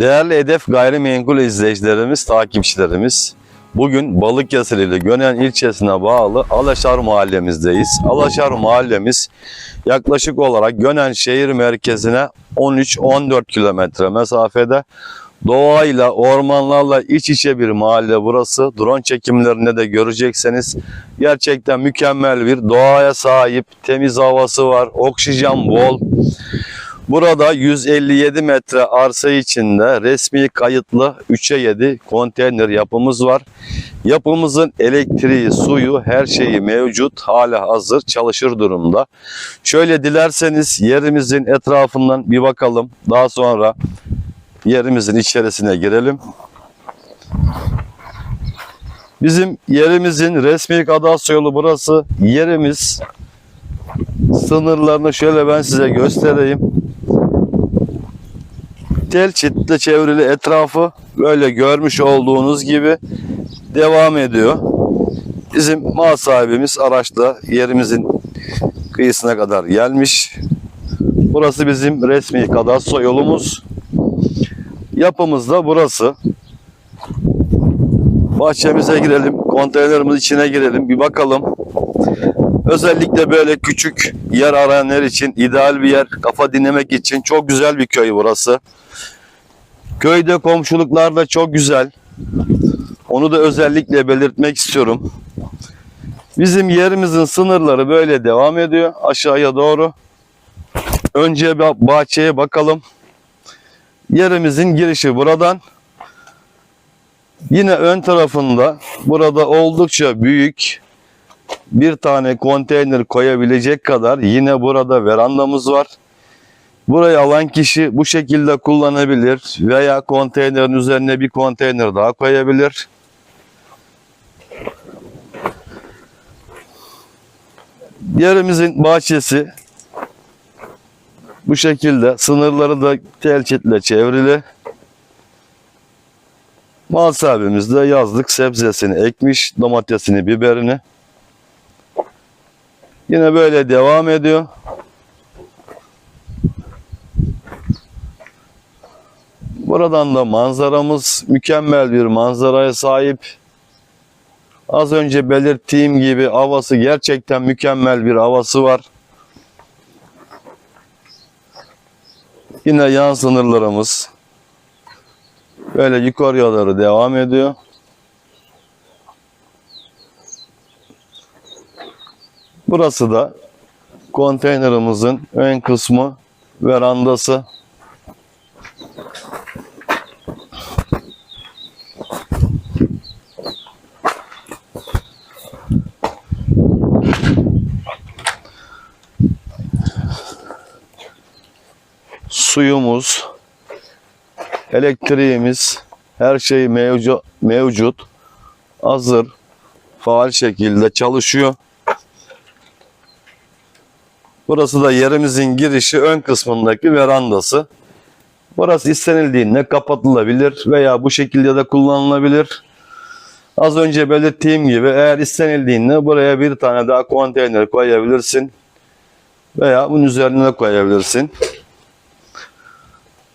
Değerli Hedef Gayrimenkul izleyicilerimiz, takipçilerimiz, bugün Balıkesir ili Gönen ilçesine bağlı Alaşar mahallemizdeyiz. Alaşar mahallemiz yaklaşık olarak Gönen şehir merkezine 13-14 kilometre mesafede. Doğayla, ormanlarla iç içe bir mahalle burası. Drone çekimlerinde de görecekseniz gerçekten mükemmel bir doğaya sahip, temiz havası var, oksijen bol. Burada 157 metre arsa içinde resmi kayıtlı 3'e 7 konteyner yapımız var. Yapımızın elektriği, suyu, her şeyi mevcut, hala hazır, çalışır durumda. Şöyle dilerseniz yerimizin etrafından bir bakalım. Daha sonra yerimizin içerisine girelim. Bizim yerimizin resmi kadastro yolu burası. Yerimiz sınırlarını şöyle ben size göstereyim. Tel çitle çevrili etrafı böyle görmüş olduğunuz gibi devam ediyor. Bizim mal sahibimiz araçla yerimizin kıyısına kadar gelmiş. Burası bizim resmi kadastro yolumuz. Yapımız da burası. Bahçemize girelim, konteynerimiz içine girelim, bir bakalım. Özellikle böyle küçük yer arayanlar için ideal bir yer, kafa dinlemek için çok güzel bir köy burası. Köyde komşuluklar da çok güzel. Onu da özellikle belirtmek istiyorum. Bizim yerimizin sınırları böyle devam ediyor aşağıya doğru. Önce bir bahçeye bakalım. Yerimizin girişi buradan. Yine ön tarafında burada oldukça büyük bir tane konteyner koyabilecek kadar yine burada verandamız var. Burayı alan kişi bu şekilde kullanabilir veya konteynerin üzerine bir konteyner daha koyabilir. Yerimizin bahçesi bu şekilde sınırları da tel çitle çevrili. Mal sahibimiz de yazlık sebzesini ekmiş, domatesini, biberini. Yine böyle devam ediyor. Buradan da manzaramız mükemmel bir manzaraya sahip. Az önce belirttiğim gibi havası gerçekten mükemmel bir havası var. Yine yan sınırlarımız böyle yukarıya doğru devam ediyor. Burası da konteynerimizin ön kısmı verandası. Suyumuz, elektriğimiz, her şey mevcut, mevcut, hazır, faal şekilde çalışıyor. Burası da yerimizin girişi ön kısmındaki verandası. Burası istenildiğinde kapatılabilir veya bu şekilde de kullanılabilir. Az önce belirttiğim gibi eğer istenildiğinde buraya bir tane daha konteyner koyabilirsin. Veya bunun üzerine de koyabilirsin.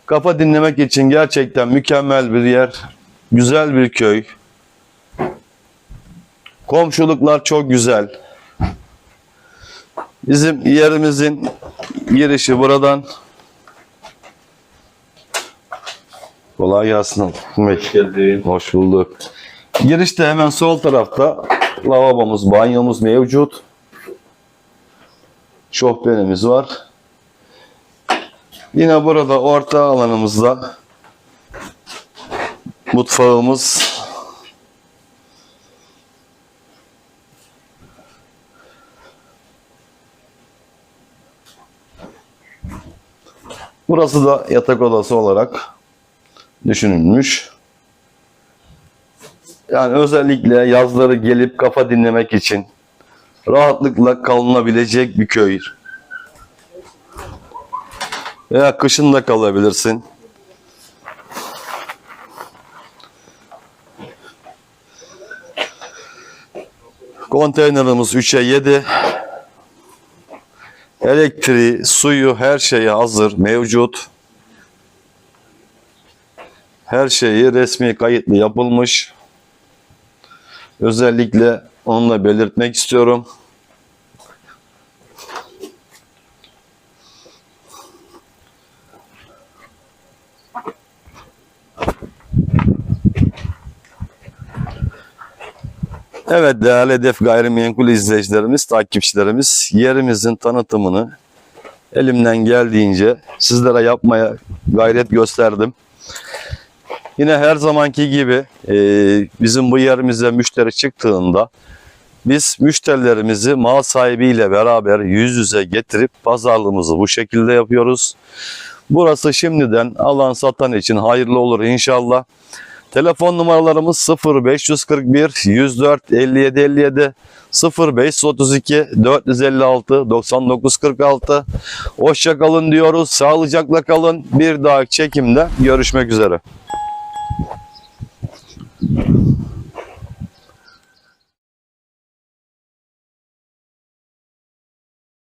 Kafa dinlemek için gerçekten mükemmel bir yer. Güzel bir köy. Komşuluklar çok güzel. Bizim yerimizin girişi buradan. Kolay gelsin. Hoş geldin. Hoş bulduk. Girişte hemen sol tarafta lavabomuz, banyomuz mevcut. Şofbenimiz var. Yine burada orta alanımızda mutfağımız Burası da yatak odası olarak düşünülmüş. Yani özellikle yazları gelip kafa dinlemek için rahatlıkla kalınabilecek bir köy. Veya kışın da kalabilirsin. Konteynerimiz 3'e 7. Elektriği, suyu, her şeyi hazır, mevcut. Her şeyi resmi kayıtlı yapılmış. Özellikle onunla belirtmek istiyorum. Evet değerli Hedef Gayrimenkul izleyicilerimiz, takipçilerimiz yerimizin tanıtımını elimden geldiğince sizlere yapmaya gayret gösterdim. Yine her zamanki gibi e, bizim bu yerimize müşteri çıktığında biz müşterilerimizi mal sahibiyle beraber yüz yüze getirip pazarlığımızı bu şekilde yapıyoruz. Burası şimdiden alan satan için hayırlı olur inşallah. Telefon numaralarımız 0541 104 57 57 0532 456 99 46. Hoşça kalın diyoruz. Sağlıcakla kalın. Bir dahaki çekimde görüşmek üzere.